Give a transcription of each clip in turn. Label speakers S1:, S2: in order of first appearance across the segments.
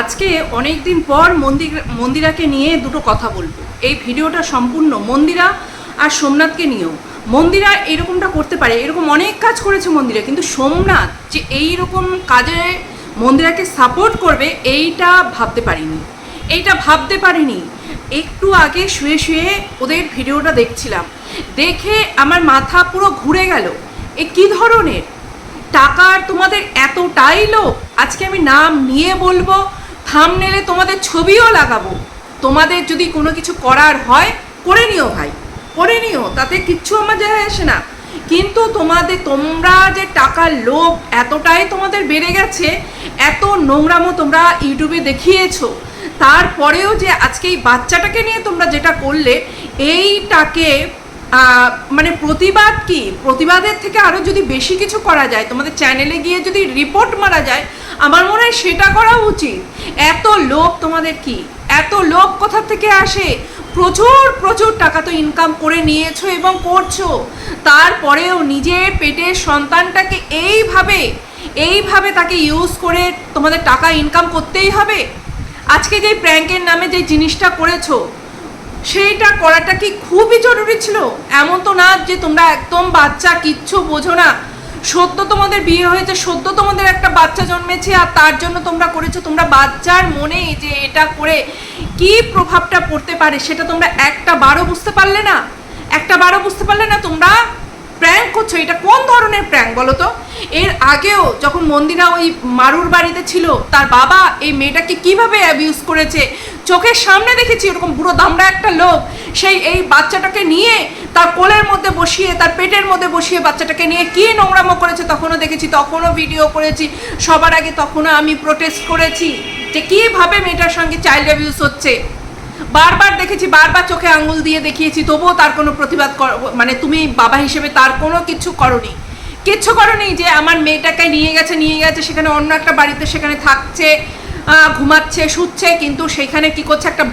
S1: আজকে অনেক দিন পর মন্দির মন্দিরাকে নিয়ে দুটো কথা বলব। এই ভিডিওটা সম্পূর্ণ মন্দিরা আর সোমনাথকে নিয়েও। মন্দিরা এরকমটা করতে পারে, এরকম অনেক কাজ করেছে মন্দিরা, কিন্তু সোমনাথ যে এই রকম কাজে মন্দিরাকে সাপোর্ট করবে, এইটা ভাবতে পারিনি। এইটা ভাবতে পারিনি। একটু আগে শুয়ে শুয়ে ওদের ভিডিওটা দেখছিলাম। দেখে আমার মাথা পুরো ঘুরে গেল। এ কী ধরনের? টাকার তোমাদের এতটাই লোভ? আজকে আমি নাম নিয়ে বলব থামনেলে তোমাদের ছবিও লাগাবো। তোমাদের যদি কোনো কিছু করার হয়, করে নিও ভাই, করে নিও, তাতে কিচ্ছু আমার যায় আসে না। কিন্তু তোমাদের, তোমরা যে টাকার লোভ এতটাই তোমাদের বেড়ে গেছে, এত নোংরামো তোমরা ইউটিউবে দেখিয়েছো, তারপরেও যে আজকে এই বাচ্চাটাকে নিয়ে তোমরা যেটা করলে, এইটাকে মানে প্রতিবাদ কি? প্রতিবাদের থেকে আরও যদি বেশি কিছু করা যায়, তোমাদের চ্যানেলে গিয়ে যদি রিপোর্ট মারা যায় আমার মনে হয় সেটা করা উচিত। এত লোভ তোমাদের কি? এত লোভ কোথা থেকে আসে? প্রচুর প্রচুর টাকা তো ইনকাম করে নিয়েছো এবং করছ। তারপরেও নিজের পেটের সন্তানটাকে এইভাবে এইভাবে তাকে ইউজ করে তোমাদের টাকা ইনকাম করতেই হবে? আজকে যে প্র্যাঙ্কের নামে যে জিনিসটা করেছ, সেইটা করাটা কি খুবই জরুরি ছিল? এমন তো না যে তোমরা একদম বাচ্চা, কিচ্ছু বোঝো না। সদ্য তোমাদের বিয়ে হয়েছে, সদ্য তোমাদের একটা বাচ্চা জন্মেছে, আর তার জন্য তোমরা করেছ, তোমরা বাচ্চার মনে যে এটা করে কি প্রভাবটা পড়তে পারে, সেটা তোমরা একটা বারও বুঝতে পারলে না। একটা বারও বুঝতে পারলে না তোমরা প্র্যাঙ্ক করছ, এটা কোন ধরনের প্র্যাঙ্ক বলো তো? এর আগেও যখন মন্দিরা ওই মারুর বাড়িতে ছিল, তার বাবা এই মেয়েটাকে কীভাবে অ্যাবিউজ করেছে, চোখের সামনে দেখেছি, ওরকম বুড়ো দামড়া একটা লোক, সেই এই বাচ্চাটাকে নিয়ে তার কোলের মধ্যে বসিয়ে, তার পেটের মধ্যে বসিয়ে বাচ্চাটাকে নিয়ে কি নোংরামো করেছে তখনও দেখেছি, তখনও ভিডিও করেছি, সবার আগে তখনও আমি প্রোটেস্ট করেছি যে কীভাবে মেয়েটার সঙ্গে চাইল্ড অ্যাবিউজ হচ্ছে। বারবার দেখেছি, বারবার চোখে আঙুল দিয়ে দেখিয়েছি, তবুও তার কোনো প্রতিবাদ কর- মানে তুমি বাবা হিসেবে তার কোনো কিছু করনি। কিচ্ছু করনি যে আমার মেয়েটাকে নিয়ে গেছে নিয়ে গেছে, সেখানে অন্য একটা বাড়িতে সেখানে থাকছে ঘুমাচ্ছে, শুচ্ছে, কিন্তু সেখানে কি করছে? একটা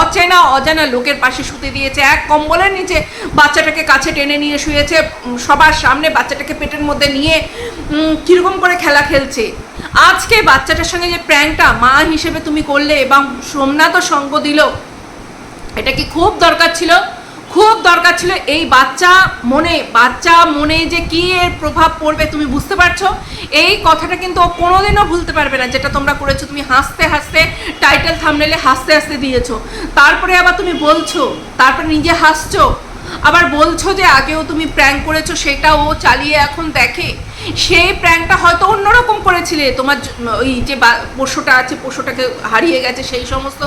S1: অচেনা, অজানা লোকের পাশে শুতে দিয়েছে। এক কম্বলের নিচে বাচ্চাটাকে কাছে টেনে নিয়ে শুয়েছে। সবার সামনে বাচ্চাটাকে পেটের মধ্যে নিয়ে কীরকম করে খেলা খেলছে। আজকে বাচ্চাটার সঙ্গে যে প্র্যাঙ্কটা মা হিসেবে তুমি করলে এবং সোমনাথও সঙ্গ দিল, এটা কি খুব দরকার ছিল? খুব দরকার ছিল এই বাচ্চা মনে বাচ্চা মনে যে কি এর প্রভাব পড়বে তুমি বুঝতে পারছ? এই কথাটা কিন্তু ও কোনোদিনও ভুলতে পারবে না, যেটা তোমরা করেছ, তুমি হাসতে হাসতে টাইটেল থামনেলে হাসতে হাসতে দিয়েছ। তারপরে আবার তুমি বলছো, তারপরে নিজে হাসছো। আবার বলছো যে আগেও তুমি প্র্যাঙ্ক করেছ, সেটা ও চালিয়ে এখন দেখে। সেই প্র্যাঙ্কটা হয়তো অন্যরকম করেছিলে। তোমার ওই যে পশুটা আছে পশুটাকে হারিয়ে গেছে, সেই সমস্ত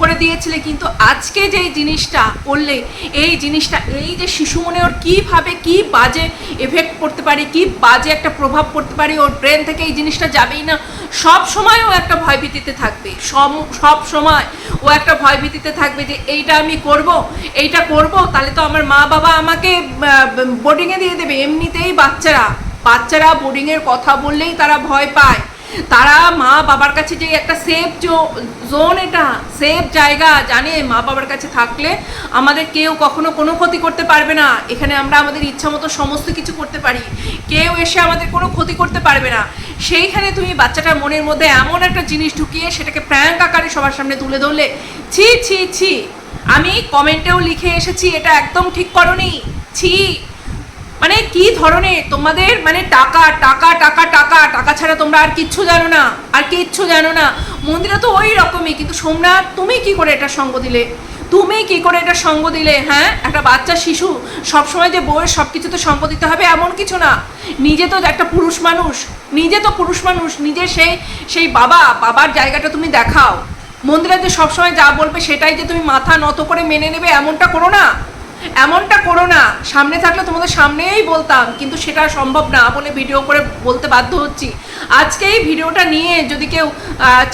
S1: করে দিয়েছিলে, কিন্তু আজকে যে জিনিসটা করলে এই জিনিসটা, এই যে শিশু মনে ওর কীভাবে কী বাজে এফেক্ট পড়তে পারে, কি বাজে একটা প্রভাব পড়তে পারে, ওর ব্রেন থেকে এই জিনিসটা যাবেই না, সব সময় ও একটা ভয়ভীতিতে থাকবে। সব সব সময় ও একটা ভয়ভীতিতে থাকবে যে, এইটা আমি করব, এইটা করব, তাহলে তো আমার মা বাবা আমাকে বোর্ডিংয়ে দিয়ে দেবে। এমনিতেই বাচ্চারা বাচ্চারা বোর্ডিংয়ের কথা বললেই তারা ভয় পায়। তারা মা বাবার কাছে যে একটা সেফ জোন এটা সেফ জায়গা জানে মা বাবার কাছে থাকলে আমাদের কেউ কখনো কোনো ক্ষতি করতে পারবে না। এখানে আমরা আমাদের ইচ্ছা মতো সমস্ত কিছু করতে পারি। কেউ এসে আমাদের কোনো ক্ষতি করতে পারবে না। সেইখানে তুমি বাচ্চাটার মনের মধ্যে এমন একটা জিনিস ঢুকিয়ে সেটাকে প্র্যাঙ্ক আকারে সবার সামনে তুলে ধরলে, ছি ছি ছি। আমি কমেন্টেও লিখে এসেছি, এটা একদম ঠিক করনি। ছি। মানে কি ধরনের? তোমাদের মানে টাকা টাকা টাকা টাকা টাকা ছাড়া তোমরা আর কিচ্ছু জানো না, আর কিচ্ছু জানো না। মন্দিরা তো ওই রকমই, কিন্তু সোমনাথ, তুমি কি করে এটা সঙ্গ দিলে? তুমি কি করে এটা সঙ্গ দিলে হ্যাঁ? একটা বাচ্চা, শিশু, সবসময় যে বউয়ের সব কিছুতে সঙ্গ দিতে হবে এমন কিছু না। নিজে তো একটা পুরুষ মানুষ, নিজে তো পুরুষ মানুষ, নিজে সেই সেই বাবা, বাবার জায়গাটা তুমি দেখাও। মন্দিরা যে সবসময় যা বলবে সেটাই যে তুমি মাথা নত করে মেনে নেবে এমনটা করো না। এমনটা করো না। সামনে থাকলে তোমাদের সামনেই বলতাম, কিন্তু সেটা সম্ভব না। বলে ভিডিও করে বলতে বাধ্য হচ্ছি। আজকে এই ভিডিওটা নিয়ে যদি কেউ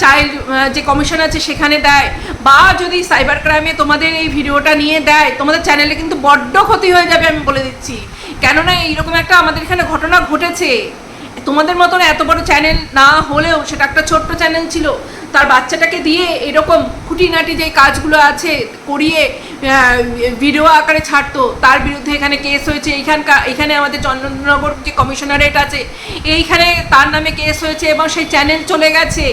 S1: চাইল্ড যে কমিশন আছে সেখানে দেয়, বা যদি সাইবার ক্রাইমে তোমাদের এই ভিডিওটা নিয়ে দেয়, তোমাদের চ্যানেলে কিন্তু বড্ড ক্ষতি হয়ে যাবে আমি বলে দিচ্ছি। কেননা এইরকম একটা আমাদের এখানে ঘটনা ঘটেছে। তোমাদের মতন এত বড় চ্যানেল না হলেও, সেটা একটা ছোট্ট চ্যানেল ছিল। তার বাচ্চাটাকে দিয়ে এরকম খুঁটিনাটি যে কাজগুলো আছে করিয়ে ভিডিও আকারে ছাড়তো। তার বিরুদ্ধে এখানে কেস হয়েছে। এইখানকার এখানে আমাদের চন্দননগর যে কমিশনারেট আছে, এইখানে তার নামে কেস হয়েছে এবং সেই চ্যানেল চলে গেছে।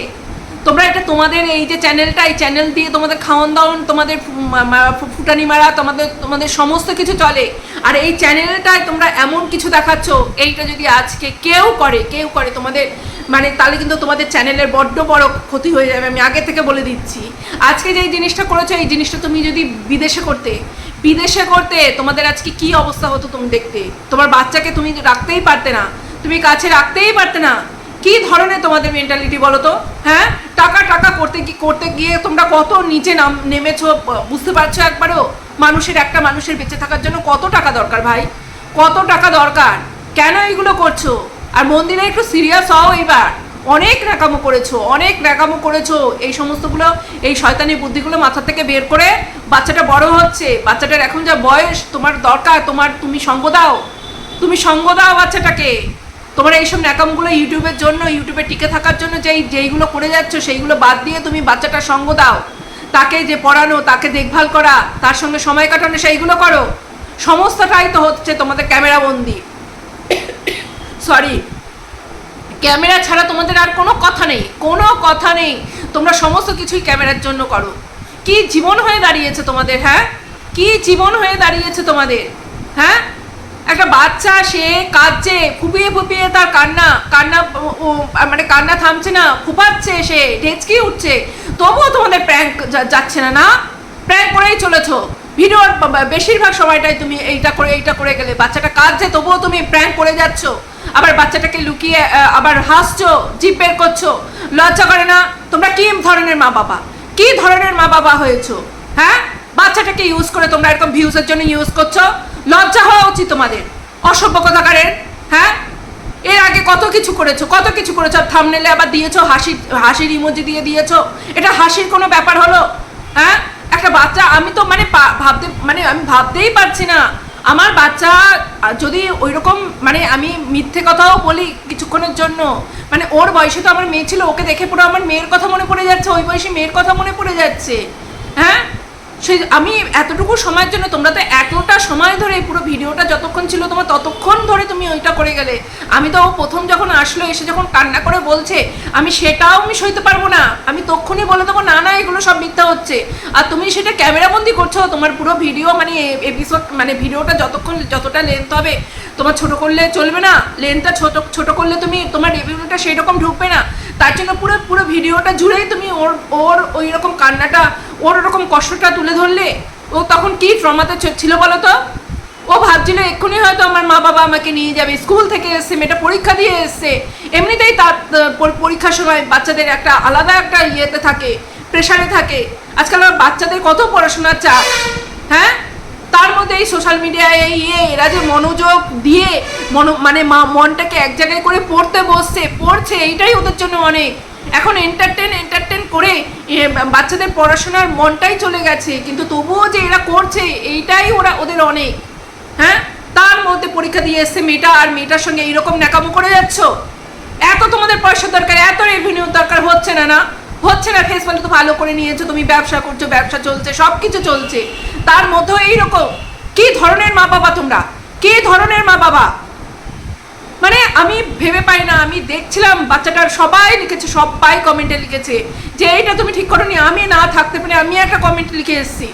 S1: তোমরা এটা তোমাদের এই যে চ্যানেলটা এই চ্যানেল দিয়ে তোমাদের খাওয়ান দাওয়ান তোমাদের ফুটানি মারা, তোমাদের তোমাদের সমস্ত কিছু চলে। আর এই চ্যানেলটায় তোমরা এমন কিছু দেখাচ্ছ, এইটা যদি আজকে কেউ করে কেউ করে তোমাদের মানে তাহলে কিন্তু তোমাদের চ্যানেলের বড্ড বড় ক্ষতি হয়ে যাবে, আমি আগে থেকে বলে দিচ্ছি। আজকে যে জিনিসটা করেছ, এই জিনিসটা তুমি যদি বিদেশে করতে বিদেশে করতে তোমাদের আজকে কি অবস্থা হতো তুমি দেখতে? তোমার বাচ্চাকে তুমি রাখতেই পারতে না, তুমি কাছে রাখতেই পারতে না। কি ধরনের তোমাদের মেন্টালিটি বলো তো? হ্যাঁ? টাকা টাকা করতে কি করতে গিয়ে তোমরা কত নিচে নাম, নেমেছো, বুঝতে পারছ একবারও? মানুষের একটা মানুষের বেঁচে থাকার জন্য কত টাকা দরকার ভাই? কত টাকা দরকার? কেন এগুলো করছ? আর মন্দিরে একটু সিরিয়াস হও এবার। অনেক ন্যাকামো করেছ, অনেক ন্যাকামো করেছ। এই সমস্তগুলো, এই শয়তানি বুদ্ধিগুলো মাথা থেকে বের করে বাচ্চাটা বড় হচ্ছে। বাচ্চাটার এখন যা বয়স, তোমার দরকার, তোমার তুমি সঙ্গ দাও। তুমি সঙ্গ দাও বাচ্চাটাকে। তোমার এইসব ন্যাকামগুলো ইউটিউবের জন্য, ইউটিউবে টিকে থাকার জন্য যেই, যেইগুলো করে যাচ্ছ, সেইগুলো বাদ দিয়ে তুমি বাচ্চাটার সঙ্গ দাও। তাকে যে পড়ানো, তাকে দেখভাল করা, তার সঙ্গে সময় কাটানো, সেইগুলো করো। সমস্তটাই তো হচ্ছে তোমাদের ক্যামেরা বন্দি সরি ক্যামেরা ছাড়া তোমাদের আর কোনো কথা নেই। কোনো কথা নেই। তোমরা সমস্ত কিছুই ক্যামেরার জন্য করো। কি জীবন হয়ে দাঁড়িয়েছে তোমাদের হ্যাঁ? কি জীবন হয়ে দাঁড়িয়েছে তোমাদের হ্যাঁ? একটা বাচ্চা, সে কাঁদছে, ফুপিয়ে ফুপিয়ে তার কান্না কান্না মানে কান্না থামছে না, ফুপাচ্ছে সে ঢেচকি উঠছে। তবুও তোমাদের প্র্যাঙ্ক যাচ্ছে না না? প্র্যাঙ্ক করেই চলেছো। ভিডিওর বেশিরভাগ সময়টাই তুমি এইটা করে এইটা করে গেলে। বাচ্চাটা কাঁদছে, তবুও তুমি প্র্যাঙ্ক করে যাচ্ছ। আবার বাচ্চাটাকে লুকিয়ে আবার হাসছো জিপ বের করছ। লজ্জা করে না? তোমরা কি ধরনের মা বাবা? কি ধরনের মা বাবা হয়েছো? হ্যাঁ? বাচ্চাটাকে ইউজ করে তোমরা এরকম ভিউজের জন্য ইউজ করছ? লজ্জা হওয়া উচিত তোমাদের। অসভ্য কথাকারের হ্যাঁ? এর আগে কত কিছু করেছ, কত কিছু করেছ থামনেলে আবার দিয়েছ, হাসি, হাসির ইমোজি দিয়ে দিয়েছ। এটা হাসির কোনো ব্যাপার হলো? হ্যাঁ? একটা বাচ্চা, আমি তো মানে ভাবতে মানে আমি ভাবতেই পারছি না। আমার বাচ্চা, যদি ওই রকম মানে আমি মিথ্যে কথাও বলি কিছুক্ষণের জন্য মানে ওর বয়সে তো আমার মেয়ে ছিল, ওকে দেখে পুরো আমার মেয়ের কথা মনে পড়ে যাচ্ছে, ওই বয়সে মেয়ের কথা মনে পড়ে যাচ্ছে হ্যাঁ? সেই আমি এতটুকু সময়ের জন্য তোমরা তো এতটা সময় ধরে পুরো ভিডিওটা যতক্ষণ ছিল তোমার ততক্ষণ ধরে তুমি ওইটা করে গেলে। আমি তো প্রথম যখন আসলো, এসে যখন কান্না করে বলছে, আমি সেটাও আমি সইতে পারব না। আমি তখনই বলে দেবো, না না, এগুলো সব মিথ্যা হচ্ছে। আর তুমি সেটা ক্যামেরাবন্দি করছ, তোমার পুরো ভিডিও মানে এপিসোড মানে ভিডিওটা যতক্ষণ, যতটা লেন্থ হবে, তোমার ছোট করলে চলবে না লেন্থটা ছোট ছোট করলে তুমি, তোমার রিভিউটা সেই রকম ঢুকবে না। তার জন্য পুরো পুরো ভিডিওটা জুড়েই তুমি ওর ওর ওই রকম কান্নাটা, ওর ওরকম কষ্টটা তুলে ধরলে, ও তখন কি ট্রমাতে ছিল বলো তো? ও ভাবছিল এক্ষুনি হয়তো আমার মা বাবা আমাকে নিয়ে যাবে, স্কুল থেকে এসছে, মেয়েটা পরীক্ষা দিয়ে এসছে। এমনিতেই তার পরীক্ষার সময় বাচ্চাদের একটা আলাদা একটা ইয়েতে থাকে প্রেশারে থাকে। আজকাল আমার বাচ্চাদের কত পড়াশোনার চাপ হ্যাঁ? তার মধ্যে এই সোশ্যাল মিডিয়ায় এই ইয়ে এরা যে মনোযোগ দিয়ে মন মানে মনটাকে এক জায়গায় করে পড়তে বসছে, পড়ছে, এইটাই ওদের জন্য অনেক। এখন এন্টারটেন এন্টারটেন করে বাচ্চাদের পড়াশোনার মনটাই চলে গেছে, কিন্তু তবুও যে এরা করছে, এইটাই ওরা ওদের অনেক। হ্যাঁ? তার মধ্যে পরীক্ষা দিয়ে এসছে মেয়েটা, আর মেয়েটার সঙ্গে এইরকম ন্যাকামো করে যাচ্ছ? এত তোমাদের পয়সা দরকার, এত রেভিনিউ দরকার, হচ্ছে না না। হচ্ছে না ফেস ভ্যালু তো ভালো করে নিয়েছো, তুমি ব্যবসা করছ, ব্যবসা চলছে সব কিছু চলছে। তার মধ্যেও এইরকম। কি ধরনের মা বাবা তোমরা? কি ধরনের মা বাবা? মানে আমি ভেবে পাই না, আমি দেখছিলাম বাচ্চাটার সবাই লিখেছে, সবাই কমেন্টে লিখেছে যে এইটা তুমি ঠিক করোনি, আমি না থাকতে পারি আমি একটা কমেন্ট লিখে এসেছি।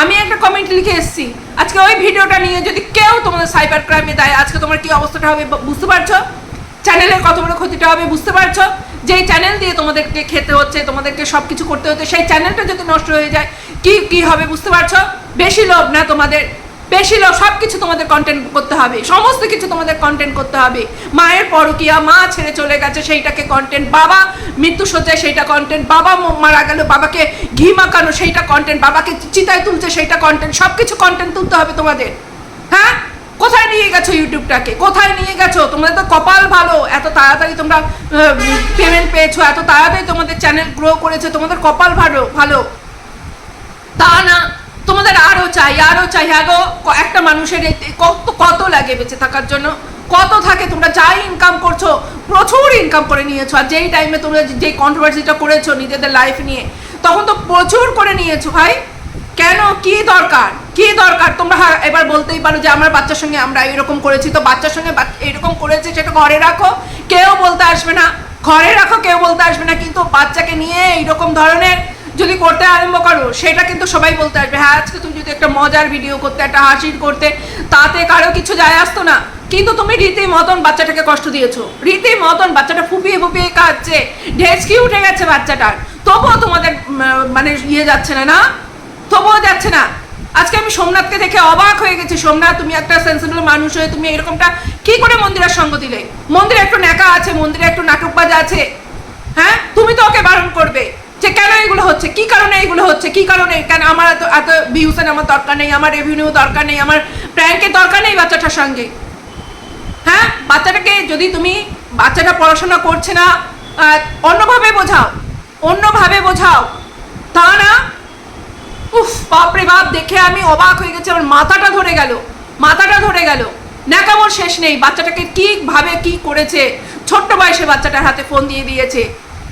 S1: আমি একটা কমেন্ট লিখে এসেছি। আজকে ওই ভিডিওটা নিয়ে যদি কেউ তোমাদের সাইবার ক্রাইমে দেয়, আজকে তোমার কি অবস্থাটা হবে বুঝতে পারছ? চ্যানেলের কত বড় ক্ষতিটা হবে, বুঝতে পারছ? যেই চ্যানেল দিয়ে তোমাদেরকে খেতে হচ্ছে, তোমাদেরকে সব কিছু করতে হচ্ছে, সেই চ্যানেলটা যদি নষ্ট হয়ে যায়, কি কি হবে বুঝতে পারছ? বেশি লোভ না তোমাদের। বেশি লোক সব কিছু তোমাদের কন্টেন্ট করতে হবে। সমস্ত কিছু তোমাদের কন্টেন্ট করতে হবে। মায়ের পরকিয়া, মা ছেড়ে চলে গেছে, সেইটাকে কন্টেন্ট বাবা মৃত্যু সজ্জায় সেইটা কন্টেন্ট বাবা মারা গেল, বাবাকে ঘি মাখানো, সেইটা কন্টেন্ট বাবাকে চিতায় তুলছে, সেইটা কন্টেন্ট সব কিছু কন্টেন্ট তুলতে হবে তোমাদের। হ্যাঁ? কোথায় নিয়ে গেছো ইউটিউবটাকে? কোথায় নিয়ে গেছো? তোমাদের তো কপাল ভালো। এত তাড়াতাড়ি তোমরা পেমেন্ট পেয়েছ, এত তাড়াতাড়ি তোমাদের চ্যানেল গ্রো করেছে, তোমাদের কপাল ভালো ভালো। তা না, তোমাদের আরও চাই আরও চাই। আরও ক- একটা মানুষের কত কত লাগে বেঁচে থাকার জন্য? কত থাকে? তোমরা যাই ইনকাম করছ, প্রচুর ইনকাম করে নিয়েছো। আর যেই টাইমে তোমরা যেই কন্ট্রোভার্সিটা করেছ নিজেদের লাইফ নিয়ে, তখন তো প্রচুর করে নিয়েছো ভাই। কেন? কি দরকার? কি দরকার? তোমরা এবার বলতেই পারো যে আমার বাচ্চার সঙ্গে আমরা এরকম করেছি। তো বাচ্চার সঙ্গে এরকম করেছে সেটা ঘরে রাখো। কেউ বলতে আসবে না। ঘরে রাখো, কেউ বলতে আসবে না। কিন্তু বাচ্চাকে নিয়ে এইরকম ধরনের যদি করতে আরম্ভ করো, সেটা কিন্তু সবাই বলতে আসবে। হ্যাঁ আজকে তুমি যদি একটা মজার ভিডিও করতে, একটা হাসির করতে, তাতে কারও কিছু যায় আসতো না। কিন্তু তুমি রীতি মতন বাচ্চাটাকে কষ্ট দিয়েছ। রীতি মতন বাচ্চাটা ফুপিয়ে ফুপিয়ে কাঁদছে। ঢেসকি উঠে গেছে বাচ্চাটার। তবুও তোমাদের মানে ইয়ে যাচ্ছে না না? তবুও যাচ্ছে না। আজকে আমি সোমনাথকে দেখে অবাক হয়ে গেছি। সোমনাথ, তুমি একটা সেন্সিবল মানুষ হয়ে তুমি এরকমটা কি করে মন্দিরের সঙ্গ দিলে? মন্দিরে একটু ন্যাকা আছে, মন্দিরে একটু নাটকবাজ আছে। হ্যাঁ? তুমি তো ওকে বারণ করবে যে কেন এগুলো হচ্ছে? কি কারণে এগুলো হচ্ছে? কি কারণে? কেন আমার এত এত ভিউসেন আমার দরকার নেই, আমার রেভিনিউ দরকার নেই, আমার প্র্যাঙ্কের দরকার নেই বাচ্চাটার সঙ্গে? হ্যাঁ? বাচ্চাটাকে যদি তুমি বাচ্চাটা পড়াশোনা করছে না অন্যভাবে বোঝাও। অন্যভাবে বোঝাও। তা না উফ, বাপরে বাপ, দেখে আমি অবাক হয়ে গেছি, আমার মাথাটা ধরে গেল, মাথাটা ধরে গেল। ন্যাকামোর শেষ নেই, বাচ্চাটাকে কি ভাবে কি করেছে? ছোট্ট বয়সে বাচ্চাটার হাতে ফোন দিয়ে দিয়েছে।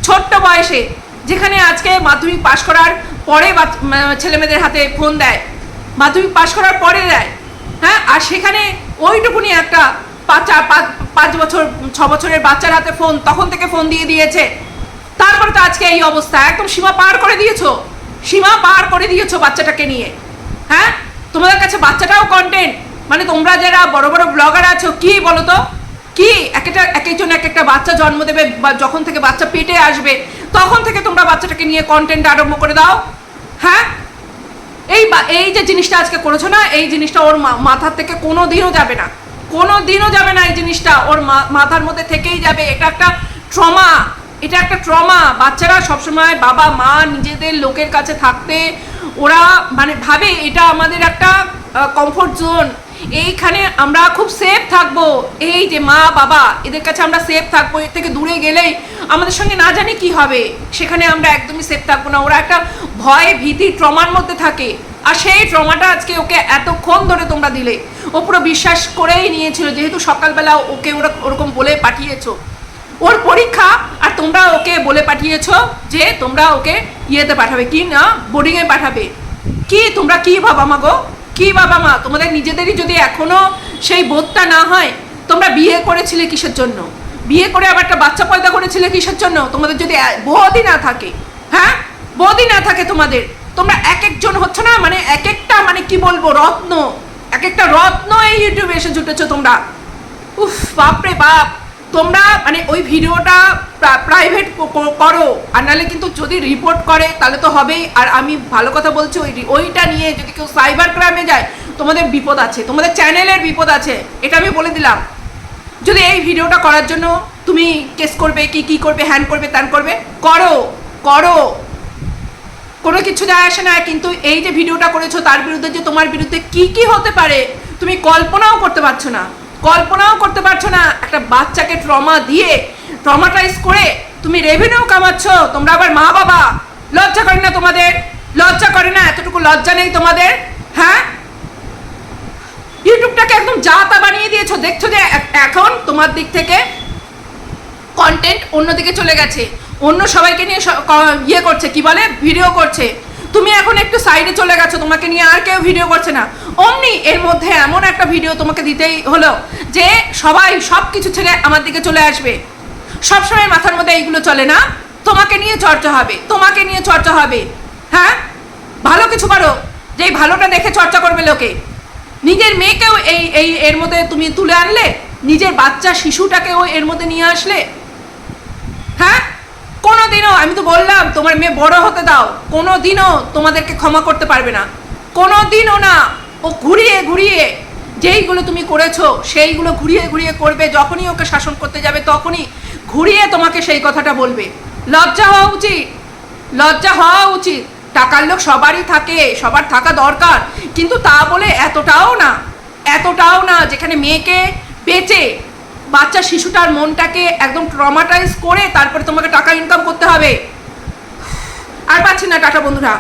S1: ছোট্ট বয়সে, যেখানে আজকে মাধ্যমিক পাশ করার পরে ছেলে মেয়েদের হাতে ফোন দেয়। মাধ্যমিক পাশ করার পরে দেয় হ্যাঁ? আর সেখানে ওইটুকুনি একটা পাঁচ পাঁচ বছর, ছ বছরের বাচ্চার হাতে ফোন তখন থেকে ফোন দিয়ে দিয়েছে। তারপরে তো আজকে এই অবস্থা, একদম সীমা পার করে দিয়েছ। সীমা পার করে দিয়েছ বাচ্চাটাকে নিয়ে। হ্যাঁ? তোমাদের কাছে বাচ্চাটাও কন্টেন্ট মানে তোমরা যারা বড় বড় ব্লগার আছো, কি বলো তো কি? এক একটা, এক একজন এক একটা বাচ্চা জন্ম দেবে বা যখন থেকে বাচ্চা পেটে আসবে, তখন থেকে তোমরা বাচ্চাটাকে নিয়ে কন্টেন্ট আরম্ভ করে দাও। হ্যাঁ? এই এই যে জিনিসটা আজকে করেছ না, এই জিনিসটা ওর মাথার থেকে কোনো দিনও যাবে না। কোনো দিনও যাবে না এই জিনিসটা। ওর মাথার মধ্যে থেকেই যাবে। এটা একটা ট্রমা এটা একটা ট্রমা বাচ্চারা সবসময় বাবা, মা, নিজেদের লোকের কাছে থাকতে ওরা মানে ভাবে এটা আমাদের একটা কমফোর্ট জোন এইখানে আমরা খুব সেফ থাকব। এই যে মা, বাবা, এদের কাছে আমরা সেফ থাকব। এর থেকে দূরে গেলেই আমাদের সঙ্গে না জানি কি হবে। সেখানে আমরা একদমই সেফ থাকব না। ওরা একটা ভয়, ভীতি ট্রমার মধ্যে থাকে। আর সেই ট্রমাটা আজকে ওকে এতক্ষণ ধরে তোমরা দিলে। ও পুরো বিশ্বাস করেই নিয়েছিল। যেহেতু সকালবেলা ওকে ওরা ওরকম বলে পাঠিয়েছো। ওর পরীক্ষা, আর তোমরা ওকে বলে পাঠিয়েছো যে তোমরা ওকে ইয়েতে পাঠাবে, কি না বোর্ডিংয়ে পাঠাবে। কি, তোমরা কি বাবা মা গো? কি বাবা মা? তোমাদের নিজেদেরই যদি এখনও সেই বোধটা না হয়, তোমরা বিয়ে করেছিলে কিসের জন্য? বিয়ে করে আবার একটা বাচ্চা পয়দা করেছিলে কিসের জন্য? তোমাদের যদি বোধই না থাকে হ্যাঁ? বোধই না থাকে তোমাদের, তোমরা এক একজন হচ্ছে না মানে এক একটা মানে কি বলব, রত্ন। এক একটা রত্ন এই ইউটিউবে এসে জুটেছো তোমরা। উফ, বাপরে বাপ। তোমরা মানে ওই ভিডিওটা প্রাইভেট করো, আর নাহলে কিন্তু যদি রিপোর্ট করে, তাহলে তো হবেই। আর আমি ভালো কথা বলছি, ওই ওইটা নিয়ে যদি কেউ সাইবার ক্রাইমে যায়, তোমাদের বিপদ আছে, তোমাদের চ্যানেলের বিপদ আছে, এটা আমি বলে দিলাম। যদি এই ভিডিওটা করার জন্য তুমি কেস করবে, কি কি করবে হ্যান করবে, ত্যান করবে, করো করো। কোনো কিছু যায় আসে না, কিন্তু এই যে ভিডিওটা করেছ, তার বিরুদ্ধে যে তোমার বিরুদ্ধে কি কি হতে পারে, তুমি কল্পনাও করতে পারছ না। কল্পনাও করতে পারছ না। একটা বাচ্চাকে ট্রমা দিয়ে ট্রমাটাইজ করে তুমি রেভিনিউ কামাচ্ছ, তোমরা আবার মা বাবা। লজ্জা করে না তোমাদের? লজ্জা করে না? এতটুকু লজ্জা নেই তোমাদের? হ্যাঁ? ইউটিউবটাকে একদম যা তা বানিয়ে দিয়েছ, দেখছ যে এখন তোমার দিক থেকে কন্টেন্ট অন্যদিকে চলে গেছে। অন্য সবাইকে নিয়ে ইয়ে করছে, কি বলে? ভিডিও করছে। তুমি এখন একটু সাইডে চলে গেছো, তোমাকে নিয়ে আর কেউ ভিডিও করছে না। অমনি এর মধ্যে এমন একটা ভিডিও তোমাকে দিতেই হলো যে সবাই সব কিছু ছেড়ে আমার দিকে চলে আসবে। সবসময় মাথার মধ্যে এইগুলো চলে না। তোমাকে নিয়ে চর্চা হবে, তোমাকে নিয়ে চর্চা হবে। হ্যাঁ? ভালো কিছু করো যে ভালোটা দেখে চর্চা করবে লোকে। নিজের মেয়েকেও এই এই এর মধ্যে তুমি তুলে আনলে, নিজের বাচ্চা শিশুটাকেও এর মধ্যে নিয়ে আসলে। হ্যাঁ? কোনোদিনও, আমি তো বললাম, তোমার মেয়ে বড় হতে দাও। কোনোদিনও তোমাদেরকে ক্ষমা করতে পারবে না। কোনোদিনও না। ও ঘুরিয়ে ঘুরিয়ে, যেইগুলো তুমি করেছ, সেইগুলো ঘুরিয়ে ঘুরিয়ে করবে। যখনই ওকে শাসন করতে যাবে, তখনই ঘুরিয়ে তোমাকে সেই কথাটা বলবে। লজ্জা হওয়া উচিত। লজ্জা হওয়া উচিত। টাকার লোক সবারই থাকে, সবার থাকা দরকার। কিন্তু তা বলে এতটাও না এতটাও না যেখানে মেয়েকে বেচে বাচ্চা শিশুটার মনটাকে একদম ট্রমাটাইজ করে তারপরে তোমাকে টাকা ইনকাম করতে হবে। আর পাচ্ছি না টাটা বন্ধুরা।